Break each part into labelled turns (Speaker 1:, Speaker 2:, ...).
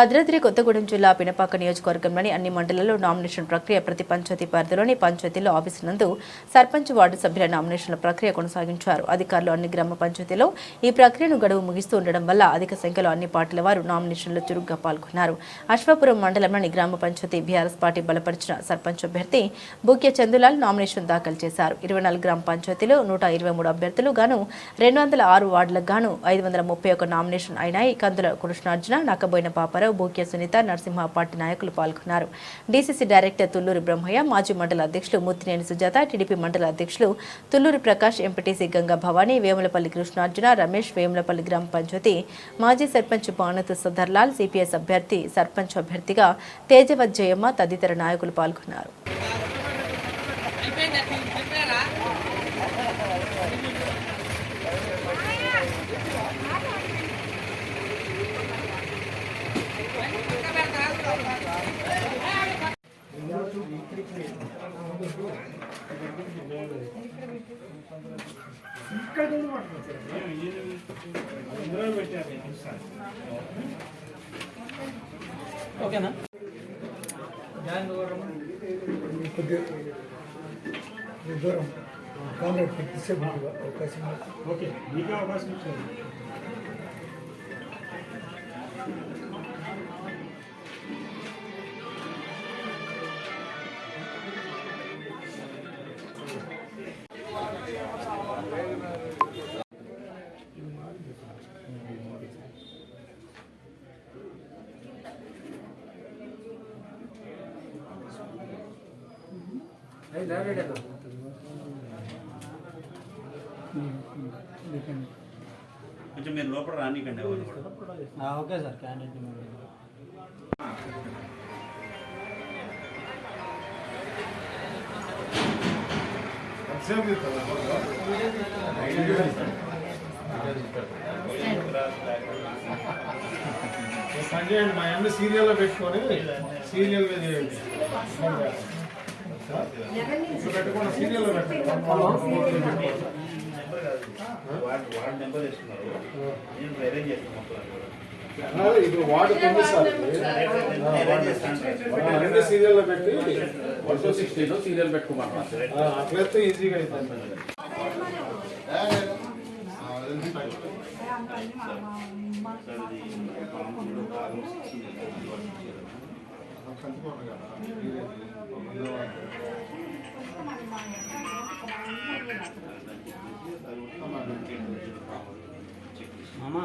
Speaker 1: భద్రాద్రి కొత్తగూడెం జిల్లా పినపాక నియోజకవర్గంలోని అన్ని మండలాల్లో నామినేషన్ ప్రక్రియ ప్రతి పంచాయతీ పరిధిలోని పంచాయతీలో ఆఫీసు నందు సర్పంచ్ వార్డు సభ్యుల నామినేషన్ల ప్రక్రియ కొనసాగించారు. అధికారులు అన్ని గ్రామ పంచాయతీలో ఈ ప్రక్రియను గడువు ముగిస్తూ ఉండడం వల్ల అధిక సంఖ్యలో అన్ని పార్టీల వారు నామినేషన్లో చురుగ్గా పాల్గొన్నారు. అశ్వాపురం మండలంలోని గ్రామ పంచాయతీ బీఆర్ఎస్ పార్టీ బలపరిచిన సర్పంచ్ అభ్యర్థి బుక్య చందులాల్ నామినేషన్ దాఖలు చేశారు. ఇరవై నాలుగు గ్రామ పంచాయతీలో నూట ఇరవై మూడు అభ్యర్థులు గాను రెండు వందల ఆరు వార్డులకు గాను ఐదు వందల ముప్పై ఒక నామినేషన్ అయినాయి. కందుల కృష్ణార్జున నక్కబోయిన రామారావు బోక్య సునీత నరసింహ పార్టీ నాయకులు పాల్గొన్నారు. డీసీసీ డైరెక్టర్ తుల్లూరు బ్రహ్మయ్య మాజీ మండల అధ్యక్షులు ముత్తినేని సుజాత టీడీపీ మండల అధ్యక్షులు తుల్లూరు ప్రకాష్ ఎంపీటీసీ గంగా భవానీ వేములపల్లి కృష్ణార్జున రమేష్ వేములపల్లి గ్రామ పంచాయతీ మాజీ సర్పంచ్ పానత్ సుధర్లాల్ సిపిఎస్ అభ్యర్థి సర్పంచ్ అభ్యర్థిగా తేజవత్ జయమ్మ తదితర నాయకులు పాల్గొన్నారు.
Speaker 2: ఓకేనా?
Speaker 3: కొద్దిగా దూరం కాంగ్రెస్ పెట్టిసేపు అవకాశం
Speaker 4: ఓకే మీకు అవకాశం ఇచ్చారు
Speaker 5: కొంచెం మీరు లోపల రానికండి ఎవరు కూడా
Speaker 2: ఓకే సార్ క్యాండిడేట్
Speaker 4: పని చేయండి మా అమ్మ సీరియల్లో పెట్టుకొని సీరియల్ మీద చేయండి. ఇప్పుడు పెట్టుకోండి సీరియల్లో పెట్టండి
Speaker 5: వార్డ్ నెంబర్ ఇస్తున్నారు నేను అరేంజ్ చేస్తాను
Speaker 4: ఇది. ఆ, అన్ని సీరియల్లో పెట్టి
Speaker 6: వన్ టూ సిక్స్టీలో సీరియల్ పెట్టుకోమంటున్నారు
Speaker 4: ఆ, అట్లయితే ఈజీగా అవుతుంది.
Speaker 2: మామా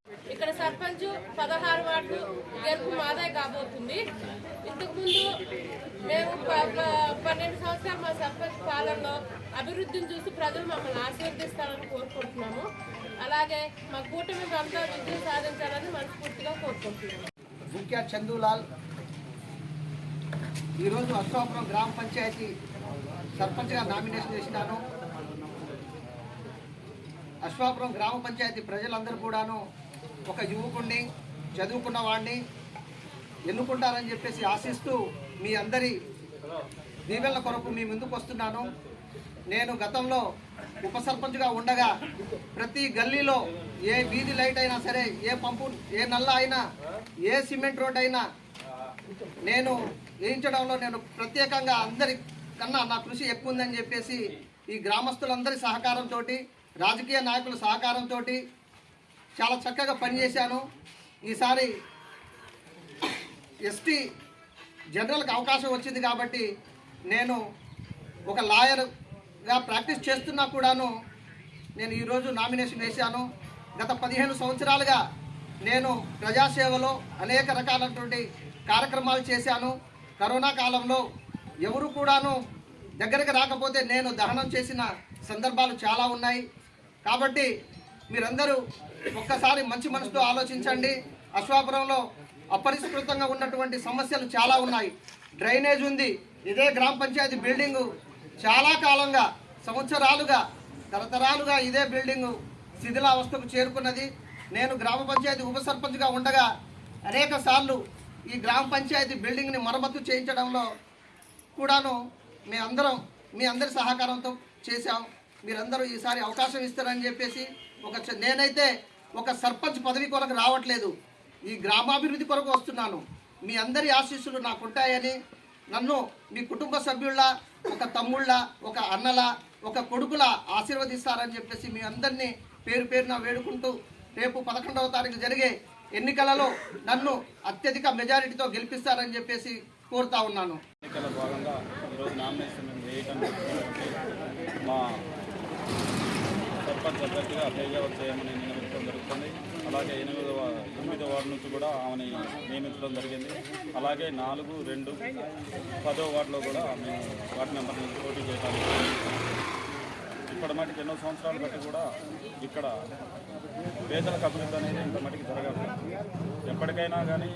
Speaker 7: పదహారు వార్డు గెలుపు మాదే కాబోతుంది. ఇంతకుముందు మేము పన్నెండు సంవత్సరాలు మా సర్పంచ్ పాలనలో అభివృద్ధిని చూసి ప్రజలు మమ్మల్ని ఆశీర్వదిస్తారని కోరుకుంటున్నాము. అలాగే మా కూటమి అంతా విజయం సాధించాలని మనస్ఫూర్తిగా కోరుకుంటున్నాము.
Speaker 8: ముఖ్య చందులాల్ ఈరోజు అశ్వాపురం గ్రామ పంచాయతీ సర్పంచ్గా నామినేషన్ చేసినాను. అశ్వాపురం గ్రామ పంచాయతీ ప్రజలందరూ కూడాను ఒక యువకుడిని చదువుకున్న వాడిని ఎన్నుకుంటారని చెప్పేసి ఆశిస్తూ మీ అందరి దీవెనల కొరకు మీ ముందుకు వస్తున్నాను. నేను గతంలో ఉప సర్పంచ్గా ఉండగా ప్రతి గల్లీలో ఏ వీధి లైట్ అయినా సరే ఏ పంపు ఏ నల్ల అయినా ఏ సిమెంట్ రోడ్ అయినా నేను వేయించడంలో నేను ప్రత్యేకంగా అందరి కన్నా నా కృషి ఎక్కువ ఉందని చెప్పేసి ఈ గ్రామస్తులందరి సహకారంతో రాజకీయ నాయకుల సహకారంతో చాలా చక్కగా పనిచేశాను. ఈసారి ఎస్టీ జనరల్కి అవకాశం వచ్చింది కాబట్టి నేను ఒక లాయర్గా ప్రాక్టీస్ చేస్తున్నా కూడాను నేను ఈరోజు నామినేషన్ వేశాను. గత పదిహేను సంవత్సరాలుగా నేను ప్రజాసేవలో అనేక రకాలైనటువంటి కార్యక్రమాలు చేశాను. కరోనా కాలంలో ఎవరు కూడాను దగ్గరకు రాకపోతే నేను దహనం చేసిన సందర్భాలు చాలా ఉన్నాయి. కాబట్టి మీరందరూ ఒక్కసారి మంచి మనసుతో ఆలోచించండి. అశ్వాపురంలో అపరిష్కృతంగా ఉన్నటువంటి సమస్యలు చాలా ఉన్నాయి. డ్రైనేజ్ ఉంది. ఇదే గ్రామ పంచాయతీ బిల్డింగు చాలా కాలంగా సంవత్సరాలుగా తరతరాలుగా ఇదే బిల్డింగు శిథిలావస్థకు చేరుకున్నది. నేను గ్రామ పంచాయతీ ఉప సర్పంచ్గా ఉండగా అనేక సార్లు ఈ గ్రామ పంచాయతీ బిల్డింగ్ని మరమ్మతు చేయించడంలో కూడాను మీ అందరం మీ అందరి సహకారంతో చేశాం. మీరందరూ ఈసారి అవకాశం ఇస్తారని చెప్పేసి ఒక నేనైతే ఒక సర్పంచ్ పదవి కొరకు రావట్లేదు. ఈ గ్రామాభివృద్ధి కొరకు వస్తున్నాను. మీ అందరి ఆశీస్సులు నాకుంటాయని నన్ను మీ కుటుంబ సభ్యుళ్ళ ఒక తమ్ముళ్ళ ఒక అన్నల ఒక కొడుకుల ఆశీర్వదిస్తారని చెప్పేసి మీ అందరినీ పేరు పేరున వేడుకుంటూ రేపు పదకొండవ తారీఖు జరిగే ఎన్నికలలో నన్ను అత్యధిక మెజారిటీతో గెలిపిస్తారని చెప్పేసి కోరుతా ఉన్నాను.
Speaker 9: ఎన్నికల భాగంగా ఈరోజు నామినేషన్ వేయటం మా సర్పంచ్ అభ్యర్థిగా తేజావత్ చేయమని నియమించడం జరుగుతుంది. అలాగే ఎనిమిదవ ఎనిమిదవ వార్డు నుంచి కూడా ఆమెని నియమించడం జరిగింది. అలాగే నాలుగు రెండు పదో వార్డులో కూడా ఆమె వార్డు మెంబర్ నుంచి పోటీ చేయడానికి ఇప్పటి మటుకు ఎన్నో సంవత్సరాలు బట్టి కూడా ఇక్కడ పేదలకు అభివృద్ధి అనేది ఇంత మటుకు జరగాలి ఎప్పటికైనా కానీ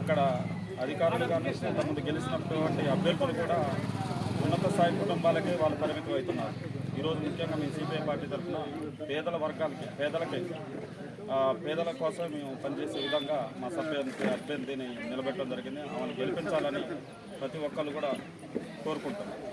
Speaker 9: అక్కడ అధికారులు కానీ ఇంతకుముందు గెలిచినటువంటి అభ్యర్థులు కూడా ఉన్నత స్థాయి కుటుంబాలకే వాళ్ళు పరిమితం అవుతున్నారు. ఈరోజు ముఖ్యంగా మేము సిపిఐ పార్టీ తరఫున పేదల వర్గాలకి పేదలకి పేదల కోసం మేము పనిచేసే విధంగా మా సభ్యునికి అభ్యర్థిని నిలబెట్టడం జరిగింది. ఆమెను గెలిపించాలని ప్రతి ఒక్కరు కూడా కోరుకుంటున్నాం